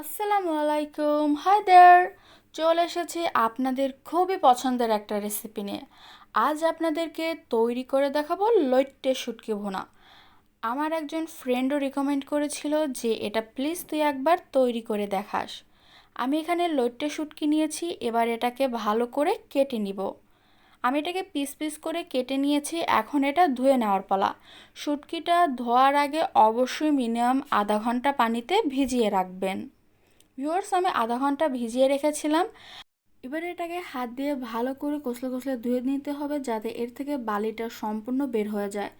আসসালামু আলাইকুম। Hi there চলে এসেছি আপনাদের খুবই পছন্দের একটা রেসিপি নিয়ে। আজ আপনাদেরকে তৈরি করে দেখাবো লইট্টে শুটকি ভুনা। আমার একজন ফ্রেন্ডও রিকমেন্ড করেছিল যে, এটা প্লিজ তুই একবার তৈরি করে দেখাস। আমি এখানে লইট্টে শুটকি নিয়েছি, এবার এটাকে ভালো করে কেটে নিব। আমি এটাকে পিস পিস করে কেটে নিয়েছি, এখন এটা ধুয়ে নেওয়ার পালা। শুটকিটা ধোয়ার আগে অবশ্যই মিনিমাম আধা ঘণ্টা পানিতে ভিজিয়ে রাখবেন। ভিউয়ার্স, আমি আধা ঘণ্টা ভিজিয়ে রেখেছিলাম। এবারে এটাকে হাত দিয়ে ভালো করে কষলে কষলে ধুয়ে নিতে হবে যাতে এর থেকে বালিটা সম্পূর্ণ বের হয়ে যায়।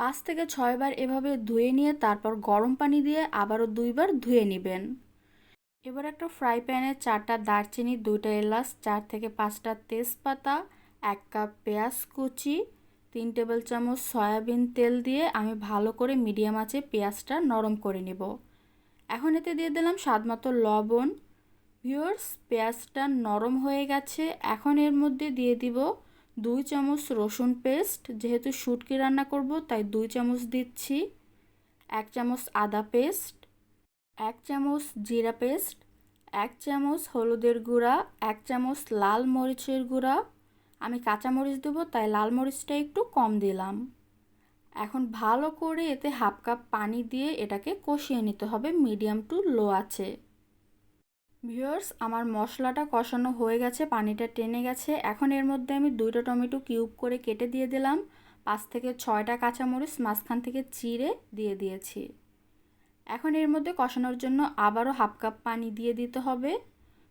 পাঁচ থেকে ছয়বার এভাবে ধুয়ে নিয়ে তারপর গরম পানি দিয়ে আবারও দুইবার ধুয়ে নেবেন। এবার একটা ফ্রাই প্যানে চারটা দারচিনি, দুইটা এলাচ, চার থেকে পাঁচটা তেজপাতা, এক কাপ পেঁয়াজ কুচি, তিন টেবিল চামচ সয়াবিন তেল দিয়ে আমি ভালো করে মিডিয়াম আঁচে পেঁয়াজটা নরম করে নেব। এখন এতে দিয়ে দিলাম স্বাদ মতো লবণ। ভিউয়ার্স পেঁয়াজটা নরম হয়ে গেছে। এখন এর মধ্যে দিয়ে দিব দুই চামচ রসুন পেস্ট। যেহেতু শুটকি রান্না করব, তাই দুই চামচ দিচ্ছি। এক চামচ আদা পেস্ট, এক চামচ জিরা পেস্ট, এক চামচ হলুদের গুঁড়া, এক চামচ লাল মরিচের গুঁড়া। আমি কাঁচা মরিচ দেবো, তাই লাল মরিচটা একটু কম দিলাম। এখন ভালো করে এতে হাফ কাপ পানি দিয়ে এটাকে কষিয়ে নিতে হবে মিডিয়াম টু লো আছে ভিউয়ার্স, আমার মশলাটা কষানো হয়ে গেছে, পানিটা টেনে গেছে। এখন এর মধ্যে আমি দুইটা টমেটো কিউব করে কেটে দিয়ে দিলাম। পাঁচ থেকে ছয়টা কাঁচামরিচ, মাঝখান থেকে চিড়ে দিয়ে দিয়েছি। এখন এর মধ্যে কষানোর জন্য আবারও হাফ কাপ পানি দিয়ে দিতে হবে।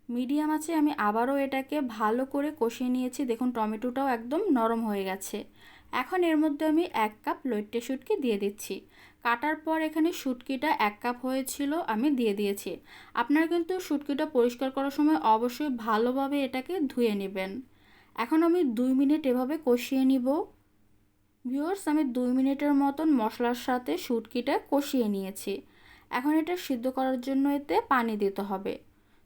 মিডিয়াম আছে আমি আবারও এটাকে ভালো করে কষিয়ে নিয়েছি। দেখুন, টমেটোটাও একদম নরম হয়ে গেছে। এখন এর মধ্যে আমি এক কাপ লইট্টে শুটকি দিয়ে দিচ্ছি। কাটার পর এখানে শুটকিটা এক কাপ হয়েছিল, আমি দিয়ে দিয়েছি। আপনারা কিন্তু শুটকিটা পরিষ্কার করার সময় অবশ্যই ভালোভাবে এটাকে ধুয়ে নেবেন। এখন আমি দুই মিনিট এভাবে কষিয়ে নিব। ভিউয়ার্স, আমি দুই মিনিটের মতন মশলার সাথে শুটকিটা কষিয়ে নিয়েছি। এখন এটা সিদ্ধ করার জন্য এতে পানি দিতে হবে।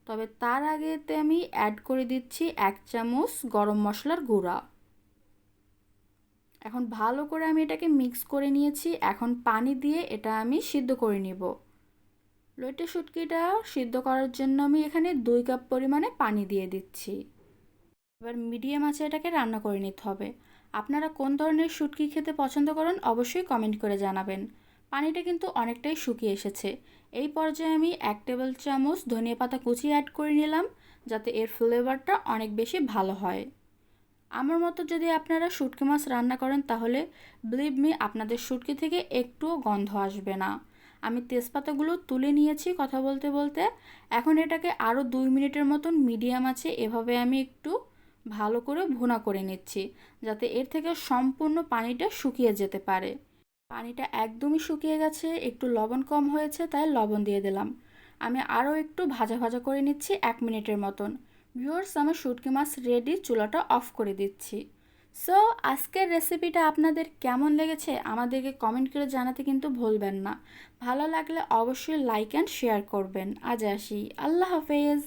তবে তার আগে এতে আমি অ্যাড করে দিচ্ছি এক চামচ গরম মশলার গুঁড়া। এখন ভালো করে আমি এটাকে মিক্স করে নিয়েছি। এখন পানি দিয়ে এটা আমি সিদ্ধ করে নিব। লইটে শুটকিটা সিদ্ধ করার জন্য আমি এখানে দুই কাপ পরিমাণে পানি দিয়ে দিচ্ছি। এবার মিডিয়াম আছে এটাকে রান্না করে নিতে হবে। আপনারা কোন ধরনের শুটকি খেতে পছন্দ করেন অবশ্যই কমেন্ট করে জানাবেন। পানিটা কিন্তু অনেকটাই শুকিয়ে এসেছে। এই পর্যায়ে আমি এক টেবিল চামচ ধনিয়া পাতা কুচি অ্যাড করে নিলাম, যাতে এর ফ্লেভারটা অনেক বেশি ভালো হয়। আমার মতো যদি আপনারা শুটকি মাছ রান্না করেন তাহলে বিলিভ মি আপনাদের শুটকি থেকে একটুও গন্ধ আসবে না। আমি তেজপাতাগুলো তুলে নিয়েছি কথা বলতে বলতে। এখন এটাকে আরও দুই মিনিটের মতন মিডিয়াম আছে, এভাবে আমি একটু ভালো করে ভুনা করে নিচ্ছি, যাতে এর থেকে সম্পূর্ণ পানিটা শুকিয়ে যেতে পারে। পানিটা একদমই শুকিয়ে গেছে, একটু লবণ কম হয়েছে, তাই লবণ দিয়ে দিলাম। আমি আরও একটু ভাজা ভাজা করে নিচ্ছি এক মিনিটের মতন। ভিউয়ার্স আমার শুটকি মাছ রেডি চুলাটা অফ করে দিচ্ছি। সো আজকের রেসিপিটা আপনাদের কেমন লেগেছে, আমাদেরকে কমেন্ট করে জানাতে কিন্তু ভুলবেন না। ভালো লাগলে অবশ্যই লাইক অ্যান্ড শেয়ার করবেন। আজ আসি। আল্লাহ হাফেজ!